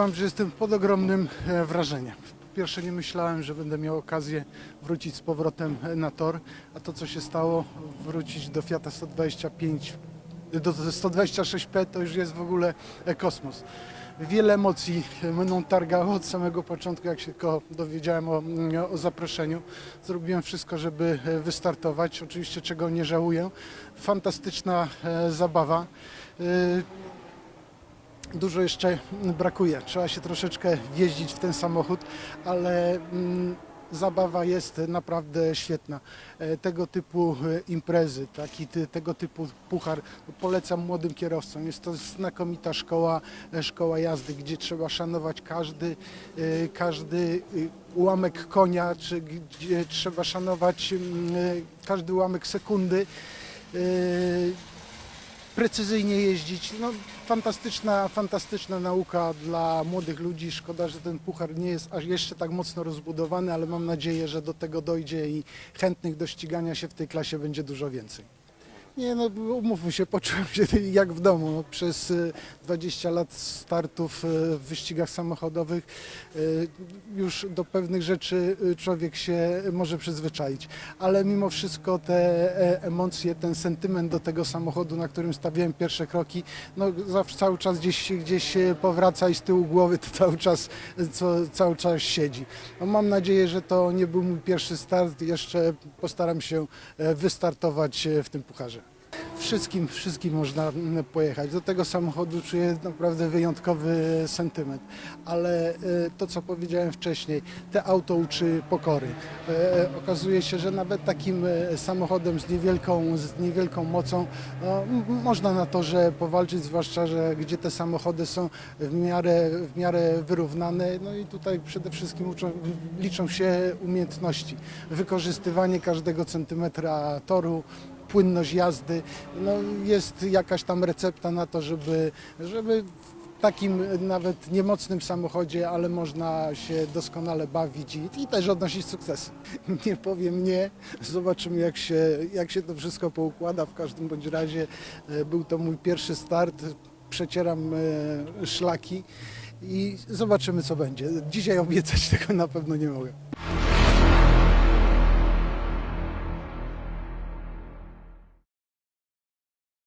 Wam, że jestem pod ogromnym e, wrażeniem. Pierwsze nie myślałem, że będę miał okazję wrócić z powrotem e, na tor, a to co się stało, wrócić do Fiata 125, do 126P to już jest w ogóle e, kosmos. Wiele emocji e, mną targało od samego początku, jak się tylko dowiedziałem o, mm, o zaproszeniu. Zrobiłem wszystko, żeby e, wystartować, oczywiście czego nie żałuję. Fantastyczna e, zabawa. Dużo jeszcze brakuje. Trzeba się troszeczkę wjeździć w ten samochód, ale mm, zabawa jest naprawdę świetna. E, Tego typu e, imprezy, taki, tego typu puchar polecam młodym kierowcom. Jest to znakomita szkoła, e, szkoła jazdy, gdzie trzeba szanować każdy, każdy ułamek konia, czy gdzie trzeba szanować mm, każdy ułamek sekundy. Precyzyjnie jeździć. No, fantastyczna, fantastyczna nauka dla młodych ludzi. Szkoda, że ten puchar nie jest aż jeszcze tak mocno rozbudowany, ale mam nadzieję, że do tego dojdzie i chętnych do ścigania się w tej klasie będzie dużo więcej. Nie no, umówmy się, poczułem się jak w domu. No, Przez y, 20 lat startów y, w wyścigach samochodowych y, już do pewnych rzeczy y, człowiek się może przyzwyczaić. Ale mimo wszystko te e, emocje, ten sentyment do tego samochodu, na którym stawiałem pierwsze kroki, no zawsze cały czas gdzieś, gdzieś powraca i z tyłu głowy to cały czas, co, cały czas siedzi. No, mam nadzieję, że to nie był mój pierwszy start. Jeszcze postaram się e, wystartować e, w tym pucharze. Wszystkim, wszystkim można mm, pojechać. Do tego samochodu czuję naprawdę wyjątkowy sentyment. Ale e, to, co powiedziałem wcześniej, te auto uczy pokory. E, Okazuje się, że nawet takim samochodem z niewielką, z niewielką mocą no, można na torze powalczyć, zwłaszcza, że gdzie te samochody są w miarę, w miarę wyrównane. No i tutaj przede wszystkim uczą, liczą się umiejętności. Wykorzystywanie każdego centymetra toru, płynność jazdy. No, jest jakaś tam recepta na to, żeby, żeby w takim nawet niemocnym samochodzie, ale można się doskonale bawić i, i też odnosić sukcesy. Nie powiem nie, zobaczymy jak się, jak się to wszystko poukłada. W każdym bądź razie e, był to mój pierwszy start, przecieram e, szlaki i zobaczymy co będzie. Dzisiaj obiecać tego na pewno nie mogę.